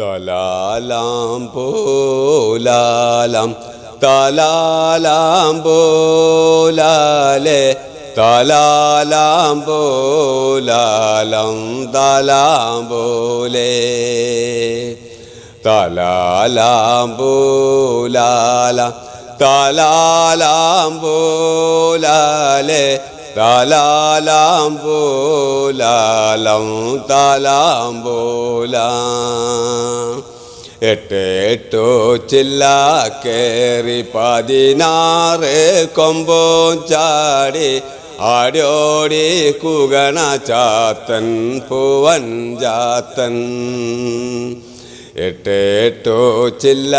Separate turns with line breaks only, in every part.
തലാലാം പോലാലം തലാലാം പോലാലേ തലാലാം പോലാലം തലാം പോലേ. തലാലാം പോലാലം തലാലാം പോലാലെ തലാലാം പോലാലം തലാം പോലാം. എട്ട് എട്ടോ ചില്ല കേറി പതിനാറ് കൊമ്പോ ചാടി ആടോടി കുഗണ ചാത്തൻ പൂവൻ ജാത്തൻ എട്ട് എട്ടോ ചില്ല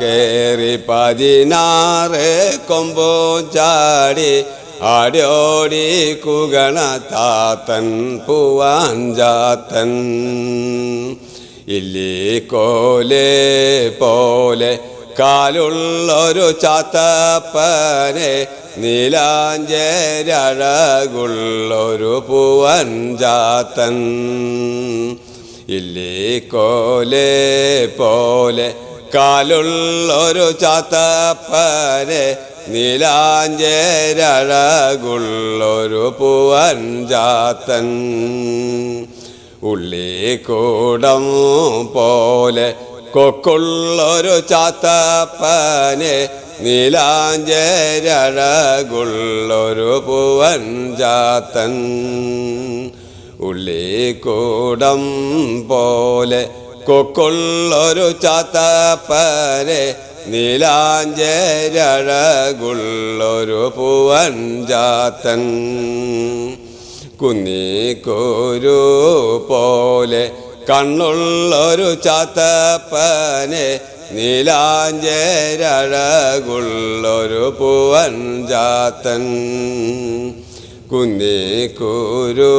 കേറി പതിനാറ് കൊമ്പോ ചാടി ആടോടി കുഗണതാത്തൻ പൂവാൻ ചാത്തൻ. ഇല്ലി കോലെ പോലെ കാലുള്ളൊരു ചാത്തപ്പനെ നീലാഞ്ചേരഴകുള്ളൊരു പൂവൻ ചാത്തൻ. ഇല്ലി കോലെ പോലെ കാലുള്ളൊരു ചാത്തപ്പനെ നീലാഞ്ചേരഴകുള്ളൊരു പൂവൻ ചാത്തൻ ഉള്ളിക്കൂടം പോലെ കൊക്കുള്ളൊരു ചാത്തപ്പനെ നീലാഞ്ചേരഴകുള്ളൊരു പൂവൻ ചാത്തൻ ഉള്ളിക്കൂടം പോലെ കൊക്കുള്ളൊരു ചാത്തപ്പനെ നീലാഞ്ചേരഴകുള്ളൊരു ജാത്തൻ കുന്നിക്കോരു പോലെ കണ്ണുള്ളൊരു ചാത്തപ്പനെ നീലാഞ്ചേരഴകുള്ളൊരു ജാത്തൻ കുന്നിക്കൂരു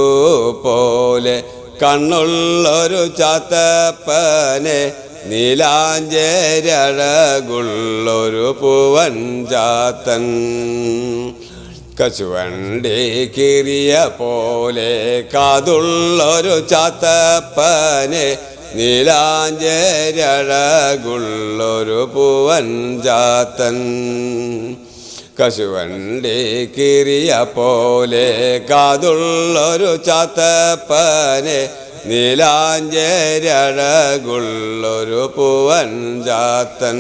പോലെ കണ്ണുള്ളൊരു ചാത്തപ്പനെ നീലാഞ്ചേരഴകുള്ളൊരു പൂവൻ ചാത്തൻ. കശുവണ്ടി കിറിയ പോലെ കാതുള്ളൊരു ചാത്തപ്പനെ നീലാഞ്ചേരഴകുള്ളൊരു പൂവൻ ചാത്തൻ. കശുവണ്ടി കിറിയ പോലെ കാതുള്ളൊരു ചാത്തപ്പനെ നീലാഞ്ചേരഴകുള്ളൊരു പൂവൻ ജാത്തൻ.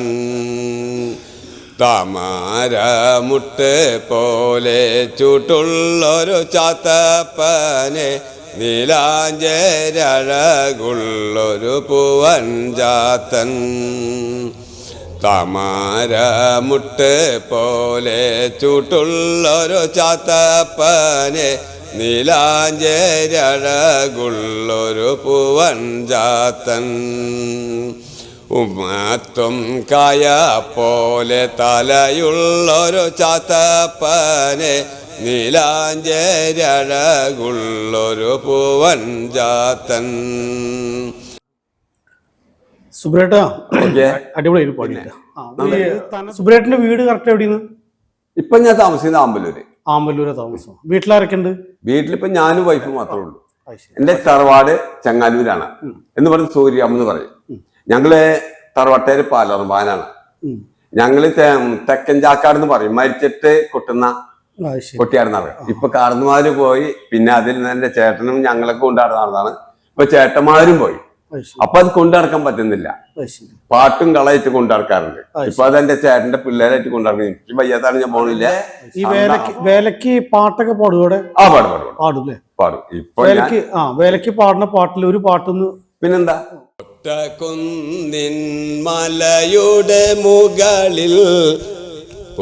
താമരമുട്ട് പോലെ ചൂട്ടുള്ളൊരു ചാത്തപ്പനെ നീലാഞ്ചേരഴകുള്ളൊരു പൂവൻ ജാത്തൻ. താമരമുട്ട് പോലെ ചൂട്ടുള്ളൊരു ചാത്തപ്പനെ നീലാഞ്ചേരഴകുള്ളൊരു പൂവൻ ജാത്തൻ. ഉമ്മത്തും കായ പോലെ തലയുള്ളൊരു ചാത്തപ്പനെ നീലാഞ്ചേരഴകുള്ളൊരു പൂവൻ ജാത്തൻ.
സുബ്രേട്ടാ അടിപൊളി പാടിയിട്ട് സുബ്രേട്ടന്റെ വീട് കറക്റ്റ് എവിടെയാണ്?
ഇപ്പൊ ഞാൻ താമസിക്കുന്ന ആമ്പലൂര്
ആമ്പല്ലൂരെ താമസം. വീട്ടിലാരൊക്കെ ഉണ്ട്
വീട്ടിലിപ്പോ ഞാനും വൈഫ് മാത്രമേ ഉള്ളൂ. എന്റെ തറവാട് ചങ്ങാലൂരാണ് എന്ന് പറഞ്ഞ സൂര്യ എന്ന് പറയും. ഞങ്ങൾ തറവാട്ടേര് പാലർമാനാണ് ഞങ്ങൾ തെക്കൻ ചാക്കാട് എന്ന് പറയും. മരിച്ചിട്ട് കൊട്ടുന്ന കൊട്ടിയാടുന്നാണ് ഇപ്പൊ കാർന്നുമാര് പോയി. പിന്നെ അതിൽ നിന്ന് എന്റെ ചേട്ടനും ഞങ്ങളൊക്കെ കൊണ്ടാടുന്നതാണ് ഇപ്പൊ ചേട്ടന്മാരും പോയി. അപ്പൊ അത് കൊണ്ടുനടക്കാൻ പറ്റുന്നില്ല. പാട്ടും കളയിട്ട് കൊണ്ടുനടക്കാറുണ്ട്. ഇപ്പൊ അത് എന്റെ ചേട്ടന്റെ പിള്ളേരായിട്ട് കൊണ്ടു നടക്കുന്നത് എനിക്ക് വയ്യാത്താണ് ഞാൻ പോണില്ല.
ഈ വേലക്ക് വേലക്ക് പാട്ടൊക്കെ പാടും ഇവിടെ
ആ പാടും പാടും പാടും.
പാടും അല്ലേ?
പാടും. ഇപ്പൊ
വേലക്ക് ആ വേലക്ക് പാടുന്ന പാട്ടിൽ ഒരു പാട്ടൊന്ന്
പിന്നെന്താ? കുന്നിൻ മലയുടെ മുകളിൽ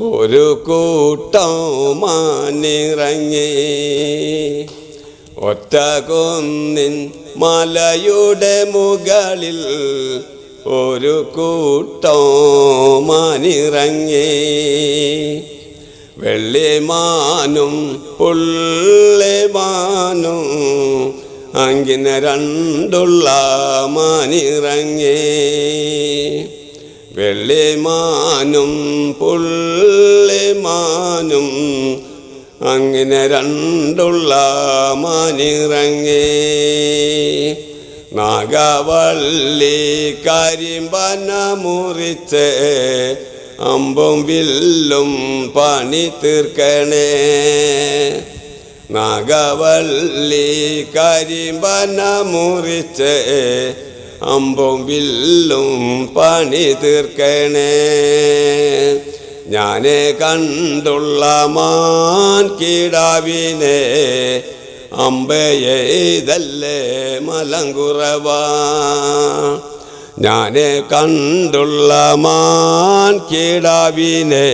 ഒരു കൂട്ടം മാനിറങ്ങി. ഒറ്റ കൊന്നിൻ മലയുടെ മുകളിൽ ഒരു കൂട്ടോമാനിറങ്ങി. വെള്ളിമാനും പുള്ളിമാനും അങ്ങനെ രണ്ടുള്ള മാനിറങ്ങി. വെള്ളിമാനും പുള്ളിമാനും അങ്ങനെ രണ്ടുള്ള മാനിറങ്ങി. നാഗവള്ളി കരിമ്പന മുറിച്ച് അമ്പും വില്ലും പണി തീർക്കണേ. നാഗവള്ളി കരിമ്പന മുറിച്ച് അമ്പും വില്ലും പണി തീർക്കണേ. ഞാനെ കണ്ടുള്ള മാൻ കീടാവിനെ അമ്പയെയ്തല്ലേ മലങ്കുറവാ. ഞാനെ കണ്ടുള്ള മാൻ കീടാവിനെ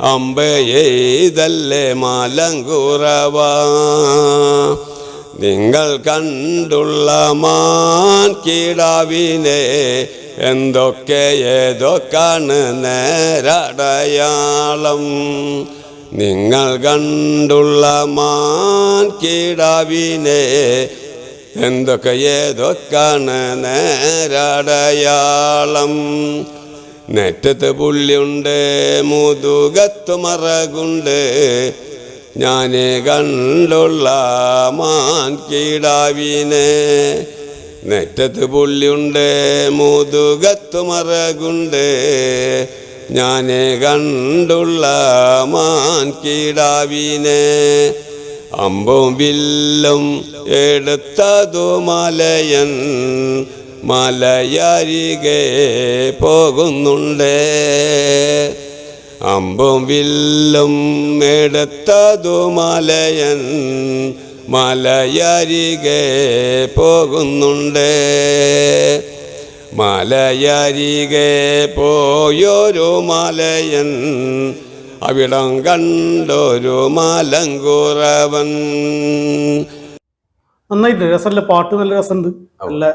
അമ്പയെയ്തല്ലേ മലങ്കുറവാ. നിങ്ങൾ കണ്ടുള്ള മാൻ കീടാവിനെ എന്തൊക്കെ ഏതൊക്കാണ് നേരടയാളം. നിങ്ങൾ കണ്ടുള്ള മാൻ കീടാവിനെ എന്തൊക്കെ ഏതൊക്കാണ് നേരടയാളം. നെറ്റത്ത് പുള്ളിയുണ്ട് മുതുകത്ത് മറകുണ്ട്. ഞാനേ കണ്ടുള്ള മാൻ കീടാവിനെ നെറ്റത്ത് പുള്ളിയുണ്ട് മുതുകത്തു മറകുണ്ട്. ഞാനെ കണ്ടുള്ള മാൻ കീടാവിനെ. അമ്പും വില്ലും എടുത്തതു മലയൻ മലയരികെ പോകുന്നുണ്ട്. അമ്പും വില്ലും എടുത്തതു മലയൻ മലയരികെ പോകുന്നുണ്ട്. മലയരികെ പോയൊരു മലയൻ അവിടം കണ്ടൊരു മലങ്കുറവൻ.
നന്നായിട്ട് രസമല്ല? പാട്ട് നല്ല രസമുണ്ട്. നല്ല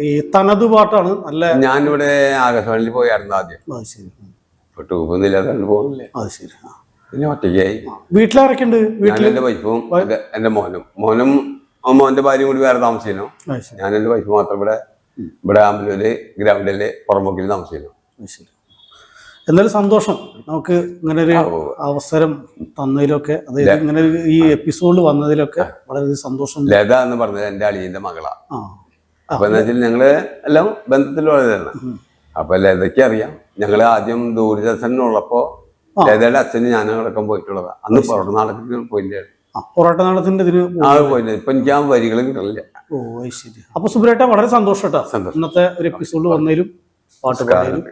ഈ തനത് പാട്ടാണ്. നല്ല
ഞാനിവിടെ ആകാശവാണിയിൽ പോയായിരുന്നു ആദ്യം.
അത് ശരി.
ട്യൂബൊന്നും ഇല്ലാതെ പോകുന്നില്ലേ
അത് ശരി. ആ.
പിന്നെ ഒറ്റയ്ക്കായി.
വീട്ടിലാരൊക്കെ ഉണ്ട്
ഞാൻ എന്റെ വൈഫും എന്റെ മോനും. മോനും മോന്റെ ഭാര്യയും കൂടി വേറെ താമസിക്കുന്നു. ഞാൻ എന്റെ വൈഫ് മാത്രം ഇവിടെ ഇവിടെ ആമ്പലൂര് ഗ്രൗണ്ടിൽ പുറമുക്കിൽ താമസിക്കുന്നു.
എന്തായാലും സന്തോഷം. നമുക്ക് ഇങ്ങനെ ഒരു അവസരം തന്നതിലൊക്കെ അതായത് ഇങ്ങനെ ഈ എപ്പിസോഡിൽ വന്നതിലൊക്കെ വളരെ സന്തോഷം.
ലത എന്ന് പറഞ്ഞത് എന്റെ അളിയന്റെ മകളാ. അപ്പൊ വെച്ചാൽ ഞങ്ങൾ എല്ലാം ബന്ധത്തിൽ വളരെയാണ് അപ്പൊ ലതയ്ക്ക് അറിയാം ഞങ്ങൾ ആദ്യം ദൂരദർശനുള്ളപ്പോ ലതയുടെ അച്ഛന് ഞാനടക്കം പോയിട്ടുള്ളതാ. അന്ന് പൊറോട്ട നാടകത്തിൽ പോയില്ലേ?
ആ പൊറോട്ട നാളത്തിന്റെ ഇതിന് പോ-
ആ പോയില്ല? ഇപ്പൊ എനിക്ക് ആ വരികൾ കിട്ടില്ല
ഓ ശരി. അപ്പൊ സുബ്രേട്ട വളരെ സന്തോഷം കേട്ടോ. ഇന്നത്തെ ഒരു എപ്പിസോഡ് വന്നതിലും പാട്ട് പാടിയതിലും.